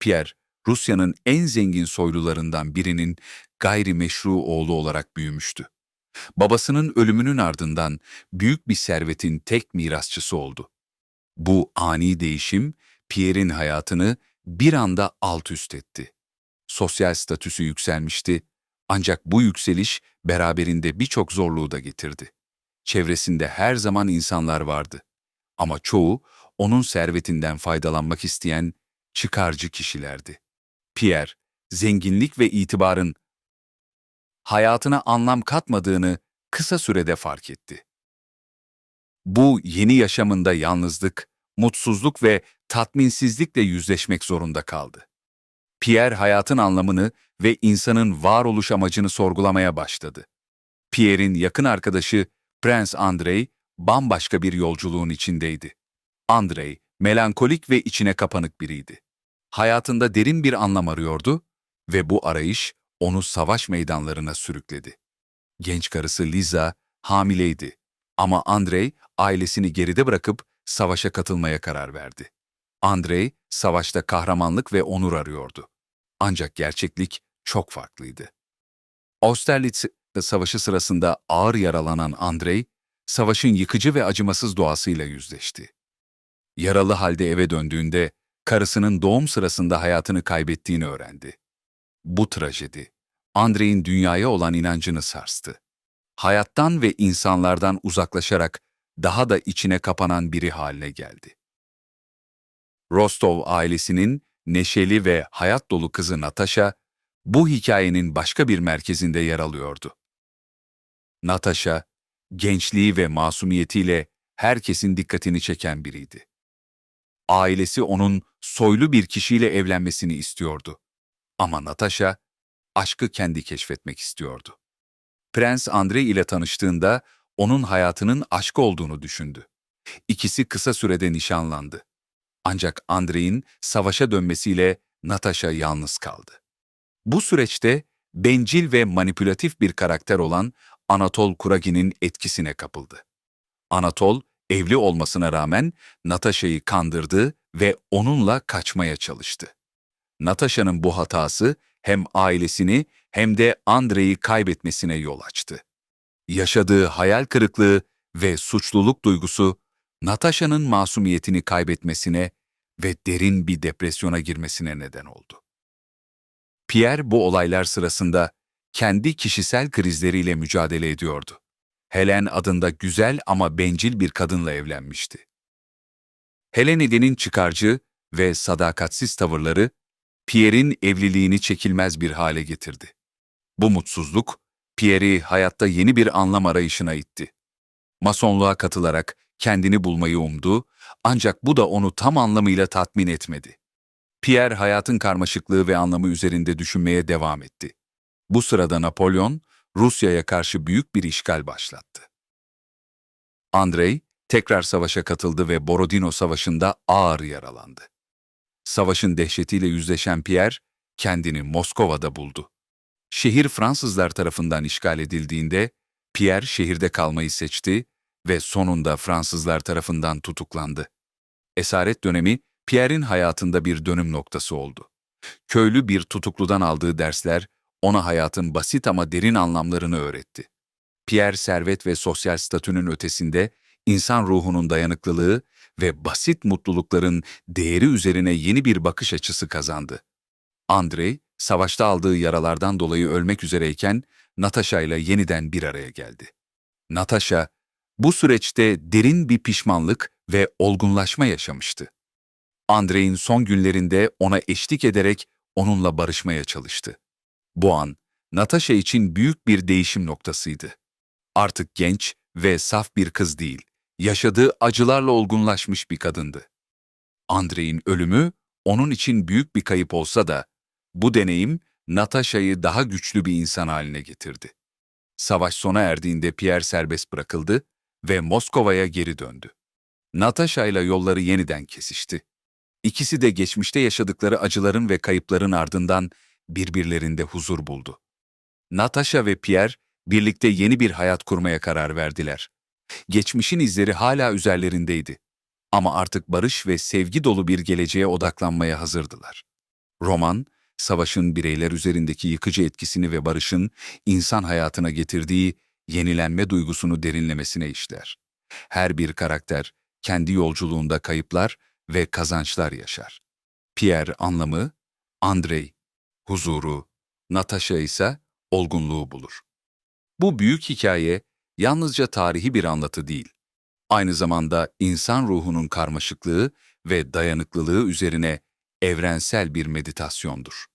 Pierre, Rusya'nın en zengin soylularından birinin gayrimeşru oğlu olarak büyümüştü. Babasının ölümünün ardından büyük bir servetin tek mirasçısı oldu. Bu ani değişim Pierre'in hayatını bir anda alt üst etti. Sosyal statüsü yükselmişti ancak bu yükseliş beraberinde birçok zorluğu da getirdi. Çevresinde her zaman insanlar vardı. Ama çoğu onun servetinden faydalanmak isteyen çıkarcı kişilerdi. Pierre, zenginlik ve itibarın hayatına anlam katmadığını kısa sürede fark etti. Bu yeni yaşamında yalnızlık, mutsuzluk ve tatminsizlikle yüzleşmek zorunda kaldı. Pierre hayatın anlamını ve insanın varoluş amacını sorgulamaya başladı. Pierre'in yakın arkadaşı Prince Andrei bambaşka bir yolculuğun içindeydi. Andrei, melankolik ve içine kapanık biriydi. Hayatında derin bir anlam arıyordu ve bu arayış onu savaş meydanlarına sürükledi. Genç karısı Liza hamileydi ama Andrei ailesini geride bırakıp savaşa katılmaya karar verdi. Andrei savaşta kahramanlık ve onur arıyordu. Ancak gerçeklik çok farklıydı. Austerlitz savaşı sırasında ağır yaralanan Andrei, savaşın yıkıcı ve acımasız doğasıyla yüzleşti. Yaralı halde eve döndüğünde karısının doğum sırasında hayatını kaybettiğini öğrendi. Bu trajedi, Andrei'in dünyaya olan inancını sarstı. Hayattan ve insanlardan uzaklaşarak daha da içine kapanan biri haline geldi. Rostov ailesinin neşeli ve hayat dolu kızı Natasha, bu hikayenin başka bir merkezinde yer alıyordu. Natasha, gençliği ve masumiyetiyle herkesin dikkatini çeken biriydi. Ailesi onun soylu bir kişiyle evlenmesini istiyordu. Ama Natasha, aşkı kendi keşfetmek istiyordu. Prens Andrei ile tanıştığında onun hayatının aşkı olduğunu düşündü. İkisi kısa sürede nişanlandı. Ancak Andrei'in savaşa dönmesiyle Natasha yalnız kaldı. Bu süreçte bencil ve manipülatif bir karakter olan Anatol Kuragin'in etkisine kapıldı. Anatol, evli olmasına rağmen Natasha'yı kandırdı ve onunla kaçmaya çalıştı. Natasha'nın bu hatası hem ailesini hem de Andrei'yi kaybetmesine yol açtı. Yaşadığı hayal kırıklığı ve suçluluk duygusu Natasha'nın masumiyetini kaybetmesine ve derin bir depresyona girmesine neden oldu. Pierre bu olaylar sırasında kendi kişisel krizleriyle mücadele ediyordu. Helen adında güzel ama bencil bir kadınla evlenmişti. Helenede'nin çıkarcı ve sadakatsiz tavırları Pierre'in evliliğini çekilmez bir hale getirdi. Bu mutsuzluk, Pierre'i hayatta yeni bir anlam arayışına itti. Masonluğa katılarak kendini bulmayı umdu ancak bu da onu tam anlamıyla tatmin etmedi. Pierre hayatın karmaşıklığı ve anlamı üzerinde düşünmeye devam etti. Bu sırada Napolyon, Rusya'ya karşı büyük bir işgal başlattı. Andrei tekrar savaşa katıldı ve Borodino Savaşı'nda ağır yaralandı. Savaşın dehşetiyle yüzleşen Pierre, kendini Moskova'da buldu. Şehir Fransızlar tarafından işgal edildiğinde, Pierre şehirde kalmayı seçti ve sonunda Fransızlar tarafından tutuklandı. Esaret dönemi, Pierre'in hayatında bir dönüm noktası oldu. Köylü bir tutukludan aldığı dersler, ona hayatın basit ama derin anlamlarını öğretti. Pierre servet ve sosyal statünün ötesinde insan ruhunun dayanıklılığı ve basit mutlulukların değeri üzerine yeni bir bakış açısı kazandı. Andrei, savaşta aldığı yaralardan dolayı ölmek üzereyken Natasha ile yeniden bir araya geldi. Natasha, bu süreçte derin bir pişmanlık ve olgunlaşma yaşamıştı. Andrei'in son günlerinde ona eşlik ederek onunla barışmaya çalıştı. Bu an, Natasha için büyük bir değişim noktasıydı. Artık genç ve saf bir kız değil, yaşadığı acılarla olgunlaşmış bir kadındı. Andrei'in ölümü onun için büyük bir kayıp olsa da, bu deneyim Natasha'yı daha güçlü bir insan haline getirdi. Savaş sona erdiğinde Pierre serbest bırakıldı ve Moskova'ya geri döndü. Natasha ile yolları yeniden kesişti. İkisi de geçmişte yaşadıkları acıların ve kayıpların ardından birbirlerinde huzur buldu. Natasha ve Pierre birlikte yeni bir hayat kurmaya karar verdiler. Geçmişin izleri hala üzerlerindeydi. Ama artık barış ve sevgi dolu bir geleceğe odaklanmaya hazırdılar. Roman, savaşın bireyler üzerindeki yıkıcı etkisini ve barışın insan hayatına getirdiği yenilenme duygusunu derinlemesine işler. Her bir karakter kendi yolculuğunda kayıplar ve kazançlar yaşar. Pierre anlamı, Andrei huzuru, Natasha ise olgunluğu bulur. Bu büyük hikaye yalnızca tarihi bir anlatı değil, aynı zamanda insan ruhunun karmaşıklığı ve dayanıklılığı üzerine evrensel bir meditasyondur.